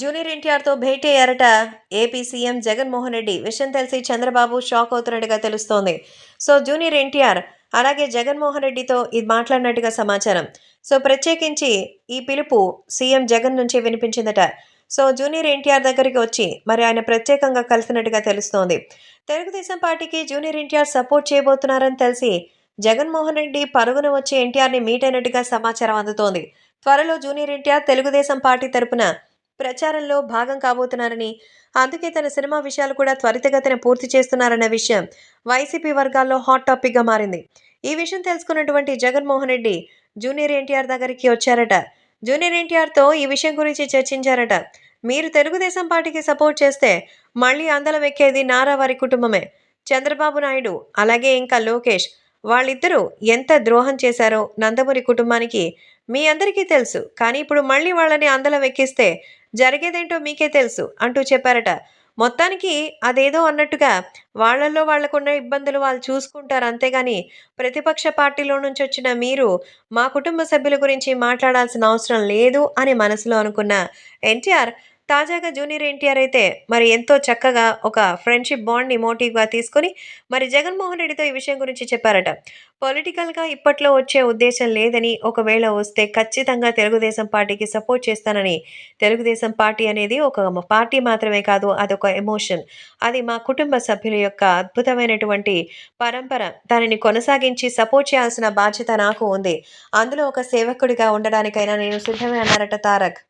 Junior ఎన్టీఆర్తో భేటీ అయ్యారట ఏపీ సీఎం జగన్మోహన్ రెడ్డి. విషయం తెలిసి చంద్రబాబు షాక్ అవుతున్నట్టుగా తెలుస్తోంది. సో జూనియర్ ఎన్టీఆర్ అలాగే జగన్మోహన్ రెడ్డితో ఇది మాట్లాడినట్టుగా సమాచారం. సో ప్రత్యేకించి ఈ పిలుపు సీఎం జగన్ నుంచి వినిపించిందట. సో జూనియర్ ఎన్టీఆర్ దగ్గరికి వచ్చి మరి ఆయన ప్రత్యేకంగా కలిసినట్టుగా తెలుస్తోంది. తెలుగుదేశం పార్టీకి జూనియర్ ఎన్టీఆర్ సపోర్ట్ చేయబోతున్నారని తెలిసి జగన్మోహన్ రెడ్డి పరుగున వచ్చి ఎన్టీఆర్ని మీట్ అయినట్టుగా సమాచారం అందుతోంది. త్వరలో జూనియర్ ఎన్టీఆర్ తెలుగుదేశం పార్టీ తరపున ప్రచారంలో భాగం కాబోతున్నారని అందుకే తన సినిమా విషయాలు కూడా త్వరితగతిన పూర్తి చేస్తున్నారన్న విషయం వైసీపీ వర్గాల్లో హాట్ టాపిక్గా మారింది. ఈ విషయం తెలుసుకున్నటువంటి జగన్మోహన్ రెడ్డి జూనియర్ ఎన్టీఆర్ దగ్గరికి వచ్చారట. జూనియర్ ఎన్టీఆర్తో ఈ విషయం గురించి చర్చించారట. మీరు తెలుగుదేశం పార్టీకి సపోర్ట్ చేస్తే మళ్ళీ అందలం ఎక్కేది నారా వారి కుటుంబమే. చంద్రబాబు నాయుడు అలాగే ఇంకా లోకేష్ వాళ్ళిద్దరూ ఎంత ద్రోహం చేశారో నందమూరి కుటుంబానికి మీ అందరికీ తెలుసు. కానీ ఇప్పుడు మళ్ళీ వాళ్ళని అందలం ఎక్కిస్తే జరిగేదేంటో మీకే తెలుసు అంటూ చెప్పారట. మొత్తానికి అదేదో అన్నట్టుగా వాళ్ళల్లో వాళ్ళకున్న ఇబ్బందులు వాళ్ళు చూసుకుంటారు అంతేగాని ప్రతిపక్ష పార్టీలో నుంచి వచ్చిన మీరు మా కుటుంబ సభ్యుల గురించి మాట్లాడాల్సిన అవసరం లేదు అని మనసులో అనుకున్న ఎన్టీఆర్ తాజాగా జూనియర్ ఎన్టీఆర్ అయితే మరి ఎంతో చక్కగా ఒక ఫ్రెండ్షిప్ బాండ్ని మోటివ్గా తీసుకొని మరి జగన్మోహన్ రెడ్డితో ఈ విషయం గురించి చెప్పారట. పొలిటికల్గా ఇప్పట్లో వచ్చే ఉద్దేశం లేదని ఒకవేళ వస్తే ఖచ్చితంగా తెలుగుదేశం పార్టీకి సపోర్ట్ చేస్తానని తెలుగుదేశం పార్టీ అనేది ఒక పార్టీ మాత్రమే కాదు అదొక ఎమోషన్ అది మా కుటుంబ సభ్యుల యొక్క అద్భుతమైనటువంటి పరంపర. దానిని కొనసాగించి సపోర్ట్ చేయాల్సిన బాధ్యత నాకు ఉంది. అందులో ఒక సేవకుడిగా ఉండడానికైనా నేను సిద్ధమే అన్నారట తారక్.